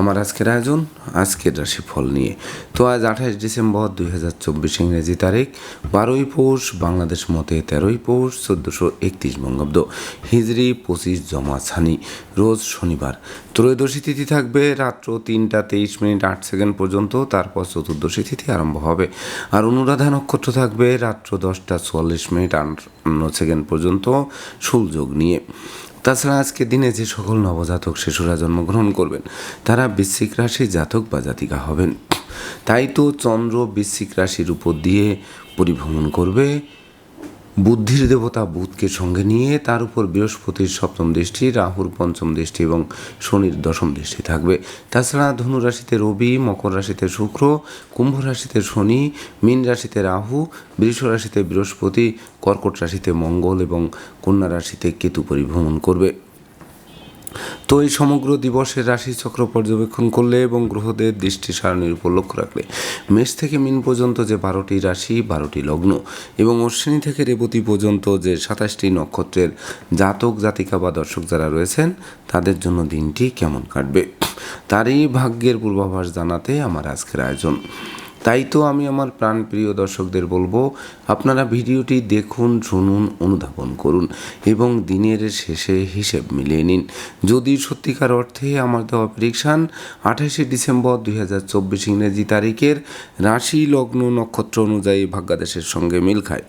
আমার আজকের আয়োজন, আজকের রাশিফল নিয়ে। তো আজ আঠাশ ডিসেম্বর দুই হাজার চব্বিশ ইংরেজি তারিখ, বারোই পৌষ, বাংলাদেশ মতে তেরোই পৌষ, চোদ্দোশো একত্রিশ বঙ্গাব্দ। হিজড়ি, পঁচিশ জমা ছানি, রোজ শনিবার। ত্রয়োদশী তিথি থাকবে রাত্র তিনটা তেইশ মিনিট আট সেকেন্ড পর্যন্ত, তারপর চতুর্দশী তিথি আরম্ভ হবে। আর অনুরাধা নক্ষত্র থাকবে রাত্র দশটা চুয়াল্লিশ মিনিট আটান্ন সেকেন্ড পর্যন্ত সুলযোগ নিয়ে। তাছাড়া আজকের দিনে যে সকল নবজাতক শিশুরা জন্মগ্রহণ করবেন, তারা বৃশ্চিক রাশি জাতক বা জাতিকা হবেন। তাই তো চন্দ্র বৃশ্চিক রাশির উপর দিয়ে পরিভ্রমণ করবে। বুদ্ধির দেবতা বুধকে সঙ্গে নিয়ে তার উপর বৃহস্পতির সপ্তম দৃষ্টি, রাহুর পঞ্চম দৃষ্টি এবং শনির দশম দৃষ্টি থাকবে। তাছাড়া ধনু রাশিতে রবি, মকর রাশিতে শুক্র, কুম্ভ রাশিতে শনি, মীন রাশিতে রাহু, বৃষ রাশিতে বৃহস্পতি, কর্কট রাশিতে মঙ্গল এবং কন্যা রাশিতে কেতু পরিভ্রমণ করবে। তো এই সমগ্র দিবসের রাশিচক্র পর্যবেক্ষণ করলে এবং গ্রহদের দৃষ্টি সারণীর উপর লক্ষ্য রাখলে মেষ থেকে মিন পর্যন্ত যে বারোটি রাশি, বারোটি লগ্ন এবং অশ্বিনী থেকে রেবতী পর্যন্ত যে সাতাশটি নক্ষত্রের জাতক, জাতিকা বা দর্শক যারা রয়েছেন, তাদের জন্য দিনটি কেমন কাটবে? তারই ভাগ্যের পূর্বাভাস জানাতে আমার আজকের আয়োজন। তাই তো আমি আমার প্রাণপ্রিয় দর্শকদের বলব, আপনারা ভিডিওটি দেখুন, শুনুন, অনুধাবন করুন এবং দিনের শেষে হিসেব মিলিয়ে নিন। যদি সত্যিকার অর্থে আমার দেওয়া প্রেডিকশান আঠাশে ডিসেম্বর দুই হাজার চব্বিশ ইংরেজি তারিখের রাশি লগ্ন নক্ষত্র অনুযায়ী ভাগ্যাদেশের সঙ্গে মিল খায়।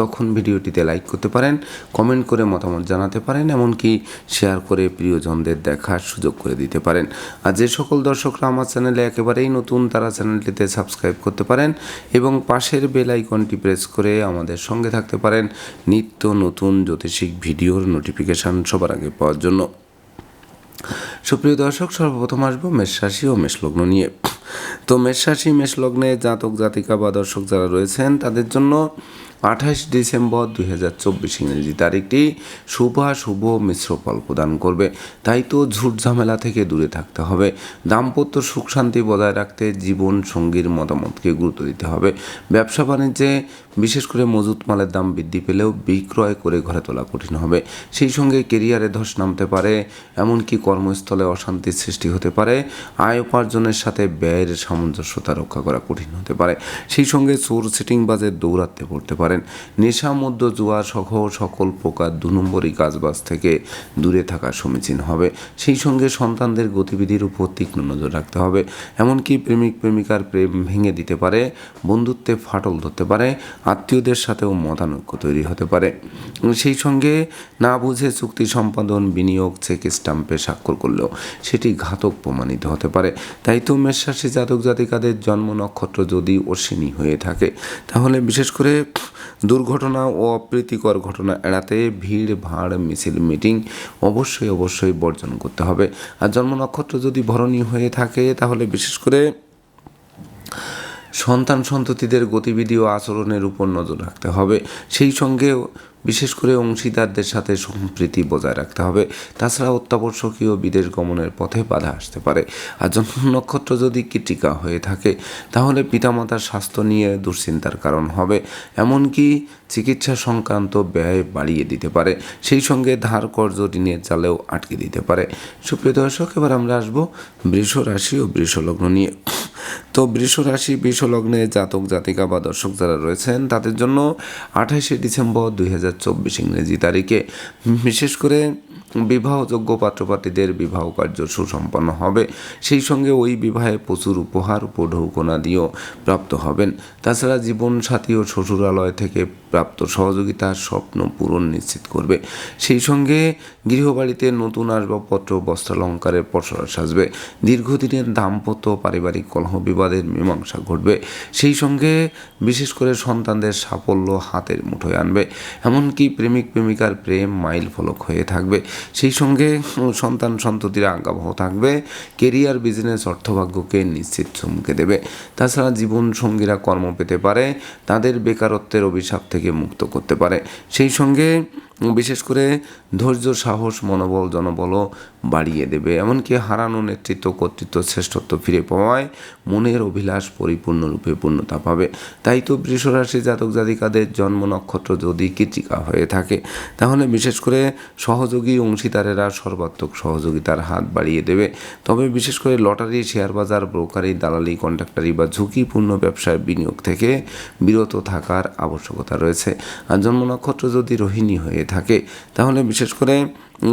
তখন ভিডিওটিতে লাইক করতে পারেন কমেন্ট করে মতামত জানাতে পারেন, এমনকি শেয়ার করে প্রিয়জনদের দেখার সুযোগ করে দিতে পারেন। আর যে সকল দর্শকরা আমার চ্যানেলে একেবারেই নতুন, তারা চ্যানেলটিতে সাবস্ক্রাইব করতে পারেন এবং পাশের বেল আইকনটি প্রেস করে আমাদের সঙ্গে থাকতে পারেন নিত্য নতুন জ্যোতিষিক ভিডিওর নোটিফিকেশান সবার আগে পাওয়ার জন্য। সুপ্রিয় দর্শক, সর্বপ্রথম আসব মেষ রাশি ও মেষলগ্ন নিয়ে। তো মেষ রাশি মেষলগ্নে জাতক জাতিকা বা দর্শক যারা রয়েছেন, তাদের জন্য আঠাশ ডিসেম্বর দুই হাজার চব্বিশ ইংরেজি তারিখটি শুভ শুভ মিশ্র ফল প্রদান করবে। তাই তো ঝুট ঝামেলা থেকে দূরে থাকতে হবে। দাম্পত্য সুখ শান্তি বজায় রাখতে জীবন সঙ্গীর মতামতকে গুরুত্ব দিতে হবে। ব্যবসা বাণিজ্যে বিশেষ করে মজুত মালের দাম বৃদ্ধি পেলেও বিক্রয় করে ঘরে তোলা কঠিন হবে। সেই সঙ্গে কেরিয়ারে ধস নামতে পারে, এমনকি কর্মস্থলে অশান্তির সৃষ্টি হতে পারে। আয় উপার্জনের সাথে ব্যয়ের সামঞ্জস্যতা রক্ষা করা কঠিন হতে পারে। সেই সঙ্গে চোর সিটিং বাজের দৌরাত্মে পড়তে পারেন নেশা মধ্য জুয়া সহ সকল প্রকার দু নম্বরই কাজবাজ থেকে দূরে থাকা সমীচীন হবে। সেই সঙ্গে সন্তানদের গতিবিধির উপর তীক্ষ্ণ নজর রাখতে হবে। এমনকি প্রেমিক প্রেমিকার প্রেম ভেঙে দিতে পারে, বন্ধুত্বে ফাটল ধরতে পারে, আত্মীয়দের সাথেও মতানৈক্য তৈরি হতে পারে। সেই সঙ্গে না বুঝে চুক্তি সম্পাদন, বিনিয়োগ, চেক স্টাম্পে স্বাক্ষর করলেও সেটি ঘাতক প্রমাণিত হতে পারে। তাই তো মেষরাশি জাতক জাতিকাদের জন্ম নক্ষত্র যদি অশ্বিনী হয়ে থাকে, তাহলে বিশেষ করে দুর্ঘটনা ও অপ্রীতিকর ঘটনা এড়াতে ভিড়, ভাড়, মিছিল, মিটিং অবশ্যই অবশ্যই বর্জন করতে হবে। আর জন্ম নক্ষত্র যদি ভরণী হয়ে থাকে, তাহলে বিশেষ করে সন্তান সন্ততিদের গতিবিধি ও আচরণের উপর নজর রাখতে হবে। সেই সঙ্গে বিশেষ করে অংশীদারদের সাথে সম্প্রীতি বজায় রাখতে হবে। তাছাড়া অত্যাবশ্যকীয় বিদেশ গমনের পথে বাধা আসতে পারে। আর জন্ম নক্ষত্র যদি কীটিকা হয়ে থাকে, তাহলে পিতামাতার স্বাস্থ্য নিয়ে দুশ্চিন্তার কারণ হবে। এমনকি চিকিৎসা সংক্রান্ত ব্যয় বাড়িয়ে দিতে পারে। সেই সঙ্গে ধার কর্জ ঋণের চালেও আটকে দিতে পারে। সুপ্রিয় দর্শক, এবার আমরা আসব বৃষ রাশি ও বৃষলগ্ন নিয়ে। তো বৃষ রাশি, বৃষ লগ্নে জাতক, জাতিকা বা দর্শক যারা রয়েছেন, তাদের জন্য আঠাশে ডিসেম্বর দুই হাজার চব্বিশ ইংরেজি তারিখে। বিশেষ করে বিবাহযোগ্য পাত্রপাত্রীদের বিবাহ কার্য সুসম্পন্ন হবে। সেই সঙ্গে ওই বিবাহে প্রচুর উপহার, উপঢৌকনা দিয়েও প্রাপ্ত হবেন। তাছাড়া জীবনসাথী ও শ্বশুরালয় থেকে প্রাপ্ত সহযোগিতার স্বপ্ন পূরণ নিশ্চিত করবে। সেই সঙ্গে গৃহবাড়িতে নতুন আসবাবপত্র, বস্ত্রালঙ্কারের পসরা সাজবে। দীর্ঘদিনের দাম্পত্য পারিবারিক কলহ বিবাদের মীমাংসা ঘটবে। সেই সঙ্গে বিশেষ করে সন্তানদের সাফল্য হাতের মুঠোয় আনবে। এমনকি প্রেমিক প্রেমিকার প্রেম মাইল ফলক হয়ে থাকবে। সেই সঙ্গে সন্তান সন্ততির আজ্ঞাবহ থাকবে। কেরিয়ার, বিজনেস, অর্থভাগ্যকে নিশ্চিত চমকে দেবে। তাছাড়া জীবন সঙ্গীরা কর্ম পেতে পারে। তাদের বেকারত্বের অভিশাপ থেকে মুক্ত করতে পারে। সেই সঙ্গে বিশেষ করে ধৈর্য, সাহস, মনোবল জনবলও বাড়িয়ে দেবে। এমনকি হারানো নেতৃত্ব, কর্তৃত্ব, শ্রেষ্ঠত্ব ফিরে পাওয়ায় মনের অভিলাষ পরিপূর্ণরূপে পূর্ণতা পাবে। তাই তো বৃষরাশি জাতক জাতিকাদের জন্ম নক্ষত্র যদি কৃতিকা হয়ে থাকে, তাহলে বিশেষ করে সহযোগী অংশীদারেরা সর্বাত্মক সহযোগিতার হাত বাড়িয়ে দেবে। তবে বিশেষ করে লটারি, শেয়ার বাজার, ব্রোকারি, দালালি, কন্ট্রাক্টারি বা ঝুঁকিপূর্ণ ব্যবসায় বিনিয়োগ থেকে বিরত থাকার আবশ্যকতা রয়েছে। আর জন্ম নক্ষত্র যদি রোহিণী হয়ে থাকে। তাহলে বিশেষ করে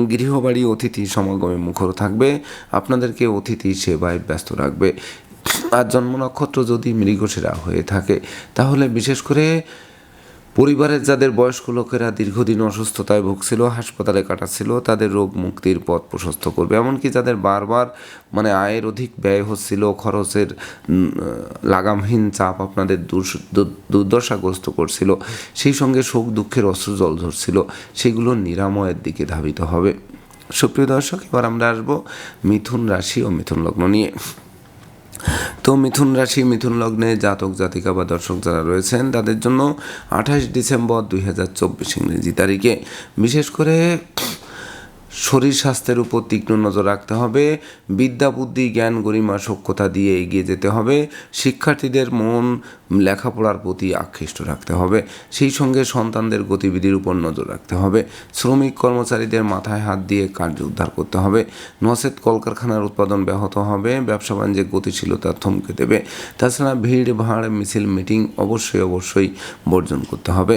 গৃহবাড়ি অতিথি সমাগমে মুখর থাকবে, আপনাদেরকে অতিথি সেবায় ব্যস্ত রাখবে। আর জন্ম নক্ষত্র যদি মৃগশিরা হয়ে থাকে, তাহলে বিশেষ করে পরিবারের যাদের বয়স্ক লোকেরা দীর্ঘদিন অসুস্থতায় ভুগছিল, হাসপাতালে কাটাচ্ছিল, তাদের রোগ মুক্তির পথ প্রশস্ত করবে। এমনকি যাদের বারবার মানে আয়ের অধিক ব্যয় হচ্ছিল, খরচের লাগামহীন চাপ আপনাদের দুর্দশাগ্রস্ত করছিল, সেই সঙ্গে শোক দুঃখের অস্ত্র জল ধরছিল, সেগুলো নিরাময়ের দিকে ধাবিত হবে। সুপ্রিয় দর্শক, এবার আমরা আসব মিথুন রাশি ও মিথুন লগ্ন নিয়ে। তো মিথুন রাশি, মিথুন লগ্নে জাতক, জাতিকা বা দর্শক যারা রয়েছেন, তাদের জন্য আঠাশ ডিসেম্বর দুই হাজার চব্বিশ ইংরেজি তারিখে। বিশেষ করে শরীর স্বাস্থ্যের উপর তীক্ষ্ণ নজর রাখতে হবে, বিদ্যা, বুদ্ধি, জ্ঞান, গরিমা সক্ষতা দিয়ে এগিয়ে যেতে হবে, শিক্ষার্থীদের মন, লেখাপড়ার প্রতি আকৃষ্ট রাখতে হবে, সেই সঙ্গে সন্তানদের গতিবিধির উপর নজর রাখতে হবে, শ্রমিক কর্মচারীদের মাথায় হাত দিয়ে কার্য উদ্ধার করতে হবে নসেদ কলকারখানার উৎপাদন ব্যাহত হবে, ব্যবসা বাণিজ্যের গতিশীলতা থমকে দেবে, তাছাড়া ভিড়, ভাড়, মিছিল, মিটিং অবশ্যই অবশ্যই বর্জন করতে হবে।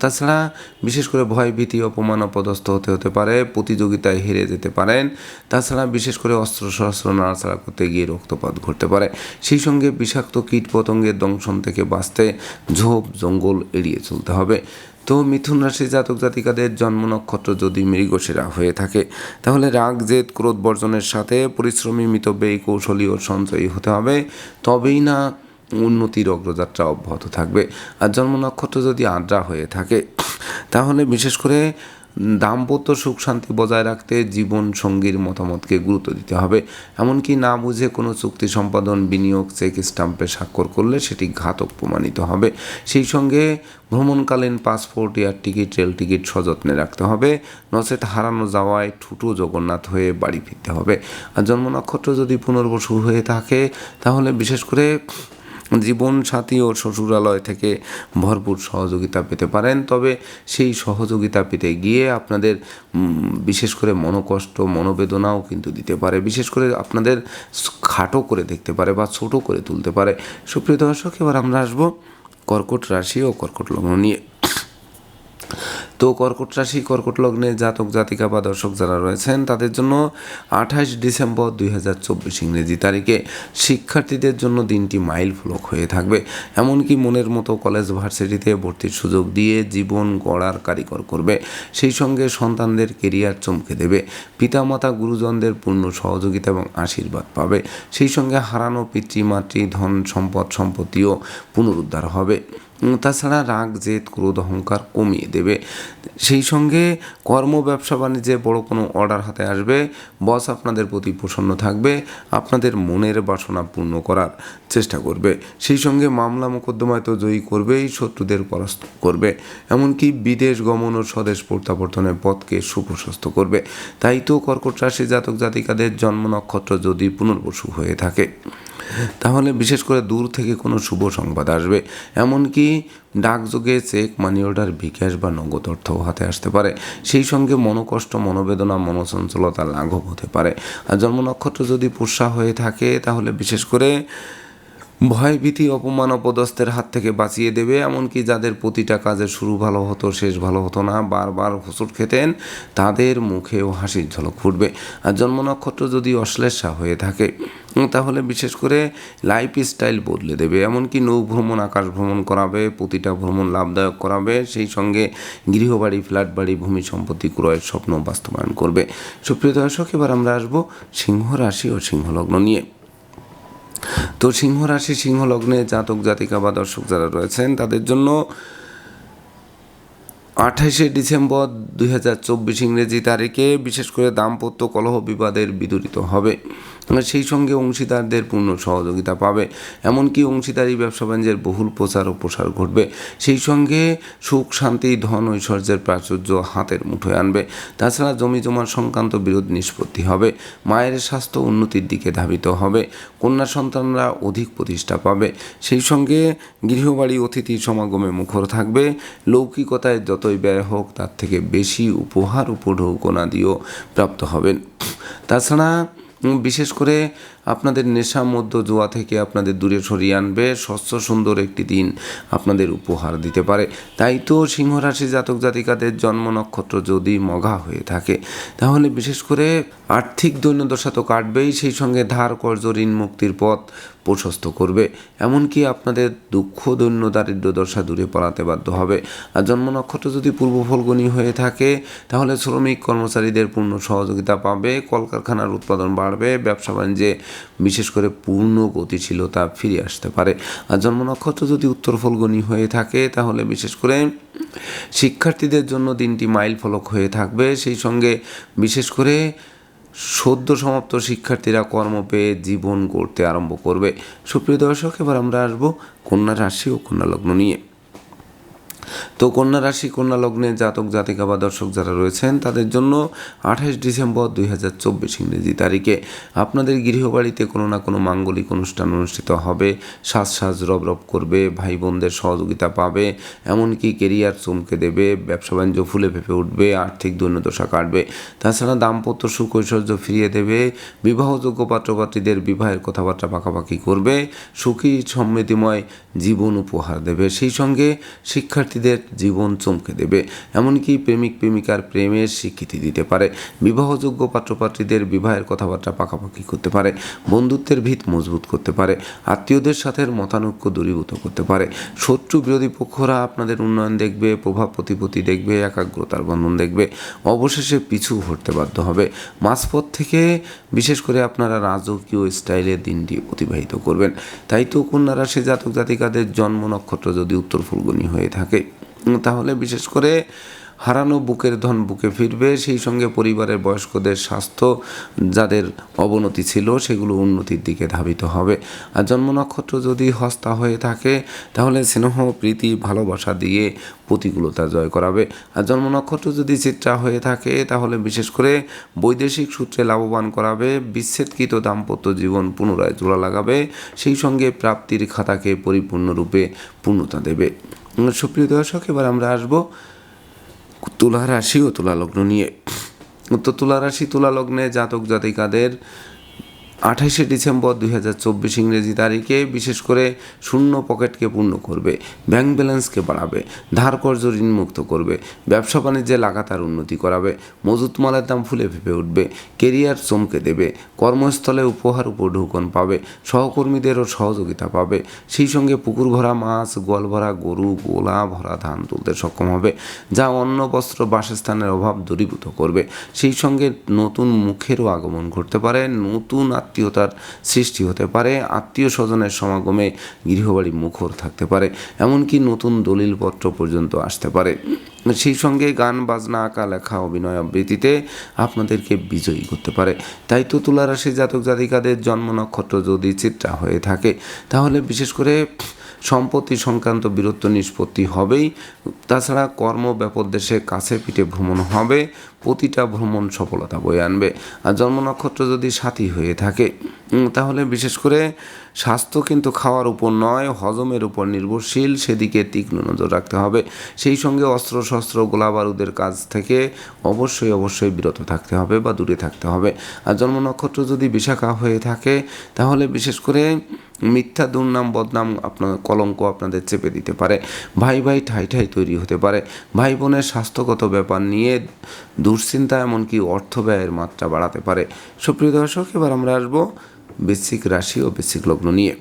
তাছাড়া বিশেষ করে ভয় ভীতি অপমান, অপদস্থ হতে হতে পারে প্রতিযোগিতায় হেরে যেতে পারেন। তাছাড়া বিশেষ করে অস্ত্র শস্ত্র নাড়াচাড়া করতে গিয়ে রক্তপাত ঘটতে পারে। সেই সঙ্গে বিষাক্ত কীট পতঙ্গের দংশন থেকে বাঁচতে ঝোপ, জঙ্গল এড়িয়ে চলতে হবে। তো মিথুন রাশি জাতক জাতিকাদের জন্ম নক্ষত্র যদি মৃগশিরা হয়ে থাকে, তাহলে রাগ, জেদ, ক্রোধ বর্জনের সাথে পরিশ্রমী মিতব্যয়ী কৌশলী ও সঞ্চয়ী হতে হবে। তবেই না উন্নতির অগ্রযাত্রা অব্যাহত থাকবে। আর জন্ম নক্ষত্র যদি আদ্রা হয়ে থাকে, তাহলে বিশেষ করে দাম্পত্য সুখ শান্তি বজায় রাখতে জীবন সঙ্গীর মতামতকে গুরুত্ব দিতে হবে। এমনকি না বুঝে কোনো চুক্তি সম্পাদন, বিনিয়োগ, চেক স্টাম্পে স্বাক্ষর করলে সেটি ঘাতক প্রমাণিত হবে। সেই সঙ্গে ভ্রমণকালীন passport, air ticket, rail ticket সযত্নে রাখতে হবে। নচেত হারানো যাওয়ায় ঠুটো জগন্নাথ হয়ে বাড়ি ফিরতে হবে। আর জন্ম নক্ষত্র যদি পুনর্বসু হয়ে থাকে, তাহলে বিশেষ করে জীবন সাথী ও শ্বশুরালয় থেকে ভরপুর সহযোগিতা পেতে পারেন। তবে সেই সহযোগিতা পেতে গিয়ে আপনাদের বিশেষ করে মনোকষ্ট, মনোবেদনাও কিন্তু দিতে পারে। বিশেষ করে আপনাদের খাটো করে দেখতে পারে বা ছোট করে তুলতে পারে। সুপ্রিয় দর্শক, এবার আমরা আসব কর্কট রাশি ও কর্কট লগ্ন নিয়ে। তো কর্কট রাশি, কর্কট লগ্নে জাতক, জাতিকা বা দর্শক যারা রয়েছেন, তাদের জন্য আঠাশ ডিসেম্বর দুই হাজার চব্বিশ ইংরেজি তারিখে শিক্ষার্থীদের জন্য দিনটি মাইল ফলক হয়ে থাকবে। এমনকি মনের মতো কলেজ, ভার্সিটিতে ভর্তির সুযোগ দিয়ে জীবন গড়ার কারিগর করবে। সেই সঙ্গে সন্তানদের কেরিয়ার চমকে দেবে। পিতামাতা, গুরুজনদের পূর্ণ সহযোগিতা এবং আশীর্বাদ পাবে। সেই সঙ্গে হারানো পিতৃমাতৃ ধন, সম্পদ, সম্পত্তিও পুনরুদ্ধার হবে। তাছাড়া রাগ, জেদ, ক্রোধ, অহংকার কমিয়ে দেবে। সেই সঙ্গে কর্ম, ব্যবসা বাণিজ্যে বড় কোনো অর্ডার হাতে আসবে। বস আপনাদের প্রতি প্রসন্ন থাকবে, আপনাদের মনের বাসনা পূর্ণ করার চেষ্টা করবে। সেই সঙ্গে মামলা মোকদ্দমায় তো জয়ী করবেই, শত্রুদের পরাস্ত করবে। এমনকি বিদেশ গমন ও স্বদেশ প্রত্যাবর্তনের পথকে সুপ্রশস্ত করবে। তাই তো কর্কট রাশি জাতক জাতিকাদের জন্ম নক্ষত্র যদি পুনর্বসু হয়ে থাকে, তাহলে বিশেষ করে দূর থেকে কোনো শুভ সংবাদ আসবে। এমনকি ডাকযোগে চেক মানি অর্ডার বিকাশ বা নগদ অর্থ হাতে আসতে পারে। সেই সঙ্গে মনোকষ্ট, মনোবেদনা, মনোচঞ্চলতা লাঘব হতে পারে। আর জন্ম নক্ষত্র যদি পোষা হয়ে থাকে, তাহলে বিশেষ করে ভয় ভীতি অপমান, অপদস্থের হাত থেকে বাঁচিয়ে দেবে, এমনকি যাদের প্রতিটা কাজের শুরু ভালো হতো, শেষ ভালো হতো না, বারবার হোঁচট খেতেন, তাদের মুখেও হাসির ঝলক ফুটবে। আর জন্ম নক্ষত্র যদি অশ্লেষা হয়ে থাকে, তাহলে বিশেষ করে লাইফ স্টাইল বদলে দেবে, এমনকি নৌ ভ্রমণ, আকাশ ভ্রমণ করাবে, প্রতিটা ভ্রমণ লাভদায়ক করাবে, সেই সঙ্গে গৃহবাড়ি ফ্ল্যাট বাড়ি ভূমি সম্পত্তি ক্রয়ের স্বপ্ন বাস্তবায়ন করবে। সুপ্রিয় দর্শক, এবার আমরা আসব সিংহ রাশি ও সিংহলগ্ন নিয়ে। তো সিংহ রাশি, সিংহ লগ্নে জাতক, জাতিকা বা দর্শক যারা রয়েছেন, তাদের জন্য আঠাশে ডিসেম্বর দুই হাজার চব্বিশ ইংরেজি তারিখে বিশেষ করে দাম্পত্য কলহ বিবাদের বিদরিত হবে। সেই সঙ্গে অংশীদারদের পূর্ণ সহযোগিতা পাবে। এমনকি অংশীদারি ব্যবসা বাণিজ্যের বহুল প্রচার ও প্রসার ঘটবে। সেই সঙ্গে সুখ, শান্তি, ধন, ঐশ্বর্যের প্রাচুর্য হাতের মুঠোয় আনবে। তাছাড়া জমি জমার সংক্রান্ত বিরোধ নিষ্পত্তি হবে। মায়ের স্বাস্থ্য উন্নতির দিকে ধাবিত হবে। কন্যা সন্তানরা অধিক প্রতিষ্ঠা পাবে। সেই সঙ্গে গৃহবাড়ি, অতিথি সমাগমে মুখর থাকবে। লৌকিকতায় যতই ব্যয় হোক, তার থেকে বেশি উপহার উপঢৌকনা দিয়েও প্রাপ্ত হবেন। তাছাড়া বিশেষ করে আপনাদের নেশা মধ্য জোয়া থেকে আপনাদের দূরে সরিয়ে আনবে, স্বচ্ছ, সুন্দর একটি দিন আপনাদের উপহার দিতে পারে। তাই তো সিংহরাশি জাতক জাতিকাদের জন্ম নক্ষত্র যদি মঘা হয়ে থাকে, তাহলে বিশেষ করে আর্থিক দৈন্যদশা তো কাটবেই, সেই সঙ্গে ধার, কর্জ, ঋণ, মুক্তির পথ প্রশস্ত করবে, এমনকি আপনাদের দুঃখ, দৈন্য, দারিদ্র, দশা দূরে পড়াতে বাধ্য হবে। আর জন্ম নক্ষত্র যদি পূর্ব ফলগুনি হয়ে থাকে, তাহলে শ্রমিক কর্মচারীদের পূর্ণ সহযোগিতা পাবে, কলকারখানার উৎপাদন বাড়বে, ব্যবসা বাণিজ্যে বিশেষ করে পূর্ণ গতিশীলতা ফিরে আসতে পারে। আর জন্ম নক্ষত্র যদি উত্তর ফলগুনি হয়ে থাকে, তাহলে বিশেষ করে শিক্ষার্থীদের জন্য দিনটি মাইল ফলক হয়ে থাকবে। সেই সঙ্গে বিশেষ করে সদ্য সমাপ্ত শিক্ষার্থীরা কর্ম পেয়ে জীবন গড়তে আরম্ভ করবে। সুপ্রিয় দর্শক, এবার আমরা আসব কন্যা রাশি ও কন্যা লগ্ন নিয়ে। তো কন্যা রাশি, কন্যা লগ্নে জাতক, জাতিকা বা দর্শক যারা রয়েছেন, তাদের জন্য আঠাশ ডিসেম্বর দুই হাজার চব্বিশ ইংরেজি তারিখে আপনাদের গৃহবাড়িতে কোনো না কোনো মাঙ্গলিক অনুষ্ঠান অনুষ্ঠিত হবে। সাজ সাজ রব রব করবে ভাই বোনদের সহযোগিতা পাবে, এমনকি কেরিয়ার চমকে দেবে, ব্যবসা বাণিজ্য ফুলে ফেপে উঠবে, আর্থিক দৈন্যদশা কাটবে। তাছাড়া দাম্পত্য সুখ ঐশ্বর্য ফিরিয়ে দেবে, বিবাহযোগ্য পাত্রপাত্রীদের বিবাহের কথাবার্তা পাকাপাকি করবে, সুখী, সমৃদ্ধিময় জীবন উপহার দেবে। সেই সঙ্গে শিক্ষার্থীদের জীবন চমকে দেবে। এমনকি প্রেমিক, প্রেমিকার প্রেমের স্বীকৃতি দিতে পারে। বিবাহযোগ্য পাত্রপাত্রীদের বিবাহের কথাবার্তা পাকাপাকি করতে পারে। বন্ধুত্বের ভিত মজবুত করতে পারে। আত্মীয়দের সাথে মতানৈক্য দূরীভূত করতে পারে। শত্রু বিরোধী পক্ষরা আপনাদের উন্নয়ন দেখবে, প্রভাব প্রতিপত্তি দেখবে, একাগ্রতার বন্ধন দেখবে। অবশেষে পিছু হটতে বাধ্য হবে। মাঝপথ থেকে বিশেষ করে আপনারা রাজকীয় স্টাইলে দিনটি অতিবাহিত করবেন। তাই তো কন্যা রাশি জাতক জাতিকাদের জন্ম নক্ষত্র যদি উত্তর ফুলগুনি হয়ে থাকে তাহলে বিশেষ করে হারানো বুকের ধন বুকে ফিরবে, সেই সঙ্গে পরিবারের বয়স্কদের স্বাস্থ্য যাদের অবনতি ছিল সেগুলো উন্নতির দিকে ধাবিত হবে। আর জন্ম নক্ষত্র যদি হস্তা হয়ে থাকে, তাহলে স্নেহ, প্রীতি, ভালোবাসা দিয়ে প্রতিকূলতা জয় করাবে। আর জন্ম নক্ষত্র যদি চিত্রা হয়ে থাকে, তাহলে বিশেষ করে বৈদেশিক সূত্রে লাভবান করাবে, বিচ্ছেদকৃত দাম্পত্য জীবন পুনরায় জোড়া লাগাবে সেই সঙ্গে প্রাপ্তির খাতাকে পরিপূর্ণরূপে পূর্ণতা দেবে। সুপ্রিয় দর্শক, এবার আমরা আসব তুলা রাশি ও তুলা লগ্ন নিয়ে। তো তুলা রাশি, তুলা লগ্নে জাতক জাতিকাদের আঠাশে ডিসেম্বর দুই হাজার চব্বিশ ইংরেজি তারিখে বিশেষ করে শূন্য পকেটকে পূর্ণ করবে, ব্যাংক ব্যালেন্সকে বাড়াবে, ধার কর্জ ঋণমুক্ত করবে, ব্যবসা বাণিজ্যে লাগাতার উন্নতি করাবে, মজুত মালের দাম ফুলে ফেপে উঠবে, কেরিয়ার চমকে দেবে, কর্মস্থলে উপহার উপঢৌকন পাবে সহকর্মীদেরও সহযোগিতা পাবে, সেই সঙ্গে পুকুর ভরা মাছ, গোয়াল ভরা গরু, গোলা ভরা ধান তুলতে সক্ষম হবে, যা অন্ন, বস্ত্র, বাসস্থানের অভাব দূরীভূত করবে, সেই সঙ্গে নতুন মুখেরও আগমন ঘটতে পারে, নতুন আত্মীয়তার সৃষ্টি হতে পারে আত্মীয় স্বজনের সমাগমে গৃহবাড়ি মুখর থাকতে পারে, এমনকি নতুন দলিলপত্র পর্যন্ত আসতে পারে। সেই সঙ্গে গান, বাজনা, আঁকা, লেখা, অভিনয় আবৃত্তিতে আপনাদেরকে বিজয়ী করতে পারে। তাই তো তুলারাশি জাতক জাতিকাদের জন্ম নক্ষত্র যদি চিত্রা হয়ে থাকে, তাহলে বিশেষ করে সম্পত্তি সংক্রান্ত বীরত্ব নিষ্পত্তি হবেই। তাছাড়া কর্ম ব্যাপক দেশে কাছে পিঠে ভ্রমণ হবে প্রতিটা ভ্রমণ সফলতা বয়ে আনবে। আর জন্ম নক্ষত্র যদি সাথী হয়ে থাকে তাহলে বিশেষ করে স্বাস্থ্য কিন্তু খাওয়ার উপর নয়, হজমের উপর নির্ভরশীল, সেদিকে তীক্ষ্ণ নজর রাখতে হবে। সেই সঙ্গে অস্ত্র শস্ত্র গোলা বারুদের কাজ থেকে অবশ্যই অবশ্যই বিরত থাকতে হবে বা দূরে থাকতে হবে। আর জন্ম নক্ষত্র যদি বিশাখা হয়ে থাকে, তাহলে বিশেষ করে মিথ্যা দুর্নাম, বদনাম আপনার কলঙ্ক আপনাদের চেপে দিতে পারে। ভাই ভাই ঠাই ঠাই তৈরি হতে পারে। ভাই বোনের স্বাস্থ্যগত ব্যাপার নিয়ে দুশ্চিন্তা এমনকি অর্থ ব্যয়ের মাত্রা বাড়াতে পারে। সুপ্রিয় দর্শক, এবার আমরা আসব বেসিক রাশি ও বেসিক লগ্ন নিয়ে।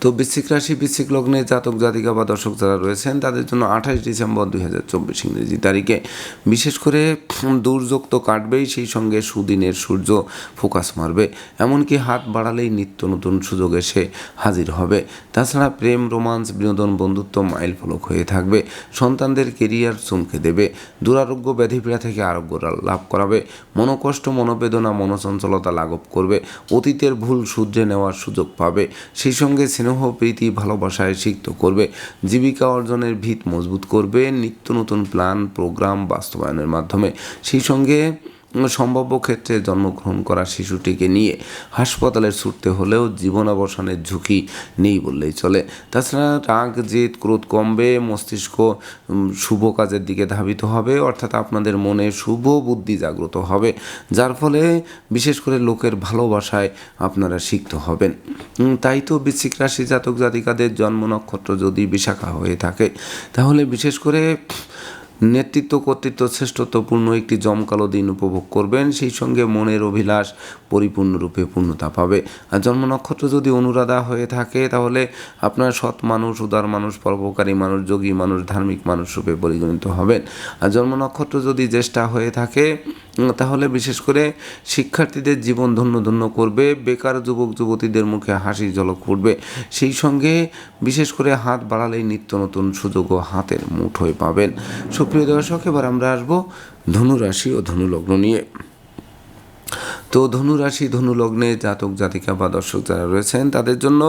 তো বৃশ্চিক রাশি, বৃশ্চিক লগ্নে জাতক, জাতিকা বা দর্শক যারা রয়েছেন, তাদের জন্য আঠাশ ডিসেম্বর দুই হাজার চব্বিশ ইংরেজি তারিখে। বিশেষ করে দুর্যোগ তো কাটবেই, সেই সঙ্গে সুদিনের সূর্য ফোকাস মারবে। এমনকি হাত বাড়ালেই নিত্য নতুন সুযোগ এসে হাজির হবে। তাছাড়া প্রেম, রোমান্স, বিনোদন, বন্ধুত্ব মাইল ফলক হয়ে থাকবে। সন্তানদের কেরিয়ার চমকে দেবে। দুরারোগ্য ব্যাধিপীড়া থেকে আরোগ্য লাভ করাবে। মনোকষ্ট, মনোবেদনা, মনোচঞ্চলতা লাঘব করবে। অতীতের ভুল শুধরে নেওয়ার সুযোগ পাবে। সেই সঙ্গে স্নেহ, প্রীতি, ভালোবাসায় সিক্ত করবে। জীবিকা অর্জনের ভিত মজবুত করবে। নিত্য নতুন প্ল্যান, প্রোগ্রাম বাস্তবায়নের মাধ্যমে। সেই সঙ্গে সম্ভাব্য ক্ষেত্রে জন্মগ্রহণ করা শিশুটিকে নিয়ে হাসপাতালে ছুটতে হলেও জীবনাবসানের ঝুঁকি নেই বললেই চলে। তাছাড়া রাগ, জেদ, ক্রোধ কমবে, মস্তিষ্ক শুভ কাজের দিকে ধাবিত হবে, অর্থাৎ আপনাদের মনে শুভ বুদ্ধি জাগ্রত হবে, যার ফলে বিশেষ করে লোকের ভালোবাসায় আপনারা সিক্ত হবেন। তাই তো বৃশ্চিক রাশি জাতক জাতিকাদের জন্ম নক্ষত্র যদি বিশাখা হয়ে থাকে, তাহলে বিশেষ করে নেতৃত্ব কর্তৃত্ব শ্রেষ্ঠত্বপূর্ণ একটি জমকালো দিন উপভোগ করবেন, সেই সঙ্গে মনের অভিলাষ পরিপূর্ণরূপে পূর্ণতা পাবে। আর জন্ম নক্ষত্র যদি অনুরাধা হয়ে থাকে, তাহলে আপনার সৎ মানুষ, উদার মানুষ, পরোপকারী মানুষ, যোগী মানুষ, ধার্মিক মানুষ রূপে পরিগণিত হবেন। আর জন্ম নক্ষত্র যদি জ্যেষ্ঠা হয়ে থাকে তাহলে বিশেষ করে শিক্ষার্থীদের জীবন ধন্য ধন্য করবে, বেকার যুবক যুবতীদের মুখে হাসি ঝলক ফুটবে। সেই সঙ্গে বিশেষ করে হাত বাড়ালেই নিত্য নতুন সুযোগও হাতের মুঠোয় পাবেন। সুপ্রিয় দর্শক, এবার আমরা আসব ধনু রাশি ও ধনুলগ্ন নিয়ে। তো ধনু রাশি, ধনু জাতক জাতিকা বা দর্শক যারা রয়েছেন, তাদের জন্য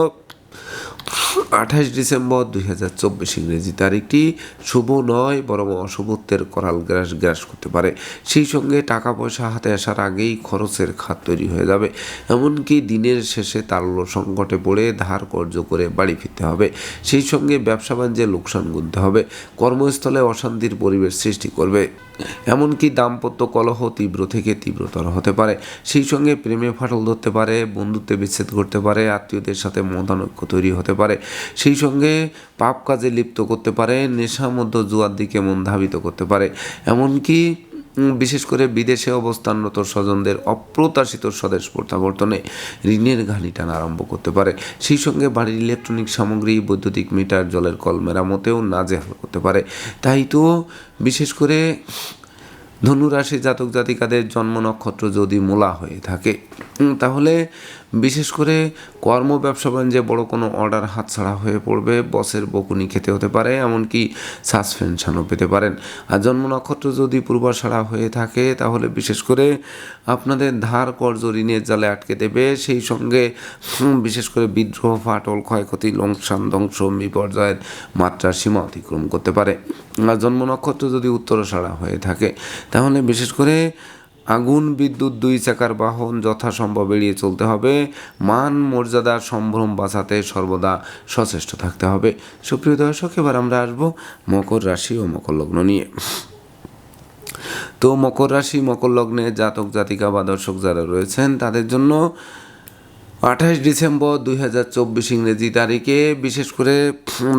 আঠাশ ডিসেম্বর দুই হাজার চব্বিশ ইংরেজি তারিখটি শুভ নয়, বরং অশুভত্বের করাল গ্রাস গ্রাস করতে পারে। সেই সঙ্গে টাকা পয়সা হাতে আসার আগেই খরচের খাত তৈরি হয়ে যাবে। এমনকি দিনের শেষে তাল্য সংকটে পড়ে ধার কর্য করে বাড়ি ফিরতে হবে। সেই সঙ্গে ব্যবসা বাণিজ্যে লোকসান গুনতে হবে। কর্মস্থলে অশান্তির পরিবেশ সৃষ্টি করবে। এমনকি দাম্পত্য কলহ তীব্র থেকে তীব্রতর হতে পারে। সেই সঙ্গে প্রেমে ফাটল ধরতে পারে, বন্ধুত্বে বিচ্ছেদ করতে পারে, আত্মীয়দের সাথে মতানৈক্য তৈরি হতে পারে। সেই সঙ্গে পাপ কাজে লিপ্ত করতে পারে নেশা মধ্য জুয়ার দিকে মন ধাবিত করতে পারে। এমনকি বিশেষ করে বিদেশে অবস্থানরত স্বজনদের অপ্রত্যাশিত স্বদেশ প্রত্যাবর্তনে ঋণের ঘানি টানা আরম্ভ করতে পারে। সেই সঙ্গে বাড়ির ইলেকট্রনিক সামগ্রী, বৈদ্যুতিক মিটার, জলের কল মেরামতেও নাজেহাল করতে পারে। তাই তো বিশেষ করে ধনুরাশি জাতক জাতিকাদের জন্ম নক্ষত্র যদি মোলা হয়ে থাকে তাহলে বিশেষ করে কর্ম ব্যবসা বাণিজ্যে বড় কোনো অর্ডার হাতছাড়া হয়ে পড়বে বসের বকুনি খেতে হতে পারে, এমনকি সাসপেনশনও পেতে পারেন। আর জন্ম নক্ষত্র যদি পূর্বাশাড়া হয়ে থাকে, তাহলে বিশেষ করে আপনাদের ধার কর্জ ঋণের জালে আটকে দেবে। সেই সঙ্গে বিশেষ করে বিদ্রোহ, ফাটল, ক্ষয়ক্ষতি লংসান ধ্বংস, বিপর্যয়ের মাত্রার সীমা অতিক্রম করতে পারে। আর জন্ম নক্ষত্র যদি উত্তরসাড়া হয়ে থাকে, তাহলে বিশেষ করে আগুন, বিদ্যুৎ, দুই চাকার বাহন যথাসম্ভব এড়িয়ে চলতে হবে। মান, মর্যাদা, সম্ভ্রম বাঁচাতে সর্বদা সচেষ্ট থাকতে হবে। সুপ্রিয় দর্শক, এবার আমরা আসব মকর রাশি ও মকর লগ্ন নিয়ে। তো মকর রাশি, মকর লগ্নে জাতক, জাতিকা বা দর্শক যারা রয়েছেন, তাদের জন্য আঠাশ ডিসেম্বর দুই হাজার চব্বিশ ইংরেজি তারিখে বিশেষ করে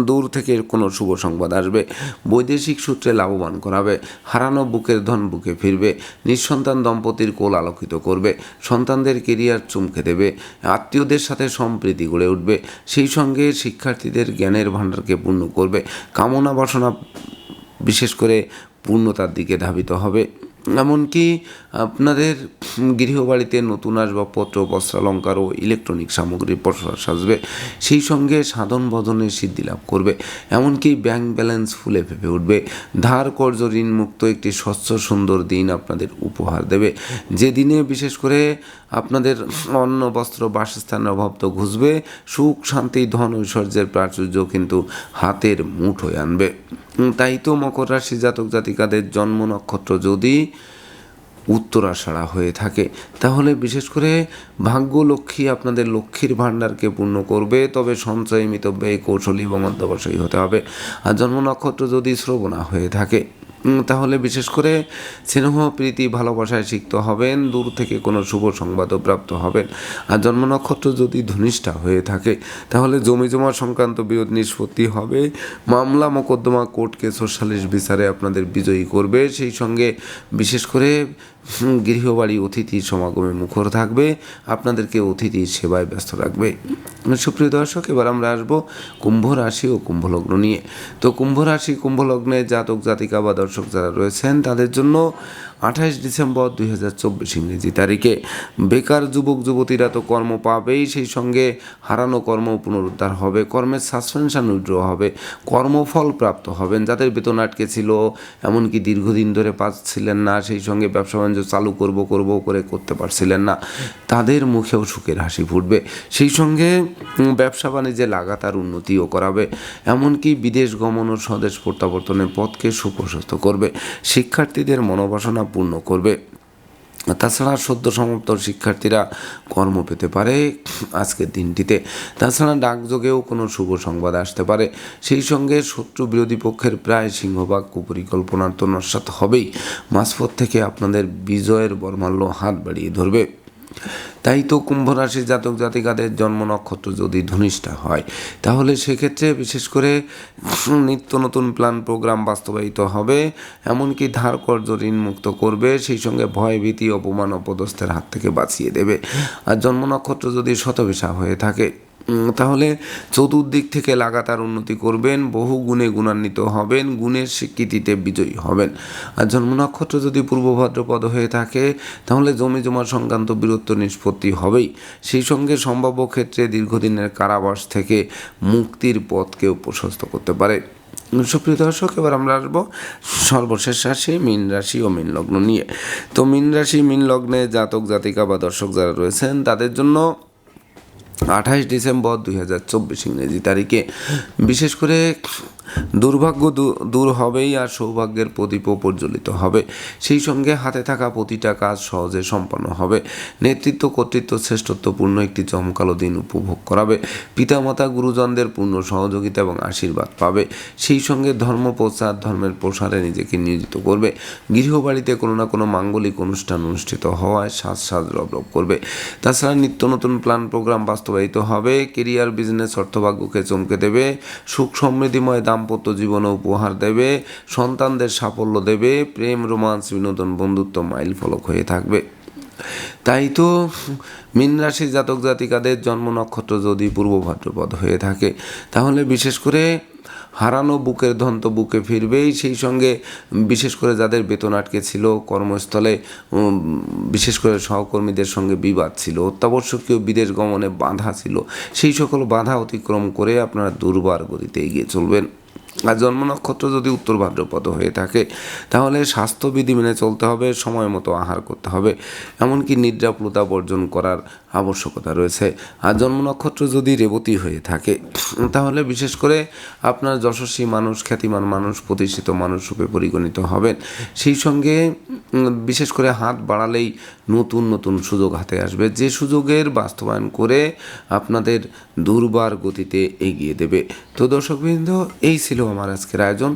দূর থেকে কোনো শুভ সংবাদ আসবে। বৈদেশিক সূত্রে লাভবান করাবে, হারানো বুকের ধন বুকে ফিরবে, নিঃসন্তান দম্পতির কোল আলোকিত করবে, সন্তানদের কেরিয়ার চমকে দেবে, আত্মীয়দের সাথে সম্প্রীতি গড়ে উঠবে, সেই সঙ্গে শিক্ষার্থীদের জ্ঞানের ভাণ্ডারকে পূর্ণ করবে, কামনা বাসনা, বিশেষ করে পূর্ণতার দিকে ধাবিত হবে। এমনকি আপনাদের গৃহবাড়িতে নতুন আসবাবপত্র, বস্ত্রালঙ্কার ও ইলেকট্রনিক সামগ্রীর প্রসার সাজবে, সেই সঙ্গে সাধন ভজনের সিদ্ধি লাভ করবে। এমনকি ব্যাংক ব্যালেন্স ফুলে ফেপে উঠবে। ধার কর্য ঋণ মুক্ত একটি স্বচ্ছ সুন্দর দিন আপনাদের উপহার দেবে। যে দিনে বিশেষ করে আপনাদের অন্ন, বস্ত্র, বাসস্থানের অভাব তো ঘুষবে, সুখ, শান্তি, ধন, ঐশ্বর্যের প্রাচুর্য কিন্তু হাতের মুঠোয় আনবে। তাই তো মকর রাশি জাতক জাতিকাদের জন্ম নক্ষত্র যদি উত্তরাষাঢ়া হয়ে থাকে। তাহলে বিশেষ করে ভাগ্য লক্ষ্মী আপনাদের লক্ষ্মীর ভাণ্ডারকে পূর্ণ করবে, তবে সঞ্চয় মিতব্যয় কৌশলী এবং অধ্যবসায়ী হতে হবে। আর জন্ম নক্ষত্র যদি শ্রবণা হয়ে থাকে তাহলে বিশেষ করে স্নেহ, প্রীতি, ভালোবাসায় সিক্ত হবেন, দূর থেকে কোনো শুভ সংবাদও প্রাপ্ত হবেন। আর জন্ম নক্ষত্র যদি ধনিষ্ঠা হয়ে থাকে, তাহলে জমি জমা সংক্রান্ত বিরোধ নিষ্পত্তি হবে। মামলা মোকদ্দমা কোর্ট কেস ও সালিশ বিচারে আপনাদের বিজয়ী করবে। সেই সঙ্গে বিশেষ করে গৃহবাড়ি অতিথির সমাগমে মুখর থাকবে, আপনাদেরকে অতিথির সেবায় ব্যস্ত রাখবে। সুপ্রিয় দর্শক, এবার আমরা আসব কুম্ভ রাশি ও কুম্ভলগ্ন নিয়ে। তো কুম্ভ রাশি, কুম্ভ লগ্নে জাতক জাতিকা বা দর্শক যারা রয়েছেন, তাদের জন্য আঠাশ ডিসেম্বর দুই হাজার চব্বিশ ইংরেজি তারিখে। বেকার যুবক, যুবতীরা তো কর্ম পাবেই, সেই সঙ্গে হারানো কর্ম পুনরুদ্ধার হবে, কর্মের সাসপেনশন উইড্র হবে, কর্মফল প্রাপ্ত হবেন, যাদের বেতন আটকে ছিল, এমনকি দীর্ঘদিন ধরে পাচ্ছিলেন না, সেই সঙ্গে ব্যবসা বাণিজ্য চালু করব করব করে করতে পারছিলেন না, তাদের মুখেও সুখের হাসি ফুটবে, সেই সঙ্গে ব্যবসা বাণিজ্যে লাগাতার উন্নতিও করাবে, এমনকি বিদেশ গমন ও স্বদেশ প্রত্যাবর্তনের পথকে সুপ্রশস্ত করবে, শিক্ষার্থীদের মনোবাসনা পূর্ণ করবে। তাছাড়া সদ্য সমাপ্ত শিক্ষার্থীরা কর্ম পেতে পারে আজকের দিনটিতে। তাছাড়া ডাকযোগেও কোনো শুভ সংবাদ আসতে পারে। সেই সঙ্গে শত্রু বিরোধী পক্ষের প্রায় সিংহভাগ কুপরিকল্পনার তো নস্বাত হবেই। মাঝপথ থেকে আপনাদের বিজয়ের বর্মাল্য হাত বাড়িয়ে ধরবে। তাই তো কুম্ভ রাশির জাতক জাতিকাদের জন্ম নক্ষত্র যদি ধনিষ্ঠা হয়, তাহলে সেক্ষেত্রে বিশেষ করে নিত্য নতুন প্ল্যান প্রোগ্রাম বাস্তবায়িত হবে, এমনকি ধার কর্য ঋণ মুক্ত করবে, সেই সঙ্গে ভয়, ভীতি, অপমান, অপদস্থের হাত থেকে বাঁচিয়ে দেবে। আর জন্ম নক্ষত্র যদি শতবিশা হয়ে থাকে তাহলে চতুর্দিক থেকে লাগাতার উন্নতি করবেন, বহু গুণে গুণান্বিত হবেন, গুণের স্বীকৃতিতে বিজয়ী হবেন। আর জন্ম নক্ষত্র যদি পূর্ব ভাদ্রপদ হয়ে থাকে, তাহলে জমি জমা সংক্রান্ত বীরত্ব নিষ্পত্তি হবেই। সেই সঙ্গে সম্ভাব্য ক্ষেত্রে দীর্ঘদিনের কারাবাস থেকে মুক্তির পথকেও প্রশস্ত করতে পারে। সুপ্রিয় দর্শক, এবার আমরা আসব সর্বশেষ রাশি, মীন রাশি ও মীন লগ্ন নিয়ে। তো মীন রাশি, মীন লগ্নে জাতক জাতিকা বা দর্শক যারা রয়েছেন, তাদের জন্য আঠাশ ডিসেম্বর দুই হাজার চব্বিশ ইংরেজি তারিখে। বিশেষ করে দুর্ভাগ্য দূর হবেই আর সৌভাগ্যের প্রদীপও প্রজ্বলিত হবে। সেই সঙ্গে হাতে থাকা প্রতিটা কাজ সহজে সম্পন্ন হবে। নেতৃত্ব কর্তৃত্ব শ্রেষ্ঠত্বপূর্ণ একটি চমকালো দিন উপভোগ করাবে। পিতামাতা, গুরুজনদের পূর্ণ সহযোগিতা এবং আশীর্বাদ পাবে। সেই সঙ্গে ধর্ম প্রচার, ধর্মের প্রসারে নিজেকে নিয়োজিত করবে। গৃহবাড়িতে কোনো না কোনো মাঙ্গলিক অনুষ্ঠান অনুষ্ঠিত হওয়ায় সাজ সাজ রব করবে। তাছাড়া নিত্য নতুন প্ল্যান প্রোগ্রাম বাস্তবায়িত হবে। কেরিয়ার, বিজনেস, অর্থভাগ্যকে চমকে দেবে। সুখ সমৃদ্ধিময় দাম্পত্য জীবন উপহার দেবে, সন্তানদের সাফল্য দেবে, প্রেম, রোমান্স, বিনোদন, বন্ধুত্ব, মাইল ফলক হয়ে থাকবে। তাই তো মীন রাশি জাতক জাতিকাদের জন্ম নক্ষত্র যদি পূর্ব ভাদ্রপদ হয়ে থাকে, তাহলে বিশেষ করে হারানো বুকের ধন তো বুকে ফিরবেই, সেই সঙ্গে বিশেষ করে যাদের বেতন আটকে ছিল কর্মস্থলে বিশেষ করে সহকর্মীদের সঙ্গে বিবাদ ছিল, অত্যাবশ্যকীয় বিদেশ গমনে বাধা ছিল, সেই সকল বাধা অতিক্রম করে আপনারা দুর্বার গতিতে এগিয়ে চলবেন। আর জন্ম নক্ষত্র যদি উত্তর ভাদ্রপদ হয়ে থাকে, তাহলে স্বাস্থ্যবিধি মেনে চলতে হবে, সময় মতো আহার করতে হবে। এমনকি নিদ্রাপ্লুতা বর্জন করার আবশ্যকতা রয়েছে। আর জন্ম নক্ষত্র যদি রেবতী হয়ে থাকে, তাহলে বিশেষ করে আপনার যশস্বী মানুষ, খ্যাতিমান মানুষ, প্রতিষ্ঠিত মানুষ রূপে পরিগণিত হবেন। সেই সঙ্গে বিশেষ করে হাত বাড়ালেই নতুন নতুন সুযোগ হাতে আসবে। যে সুযোগের বাস্তবায়ন করে আপনাদের দুর্বার গতিতে এগিয়ে দেবে। তো দর্শকবৃন্দ, এই ছিল আমার আজকের আয়োজন।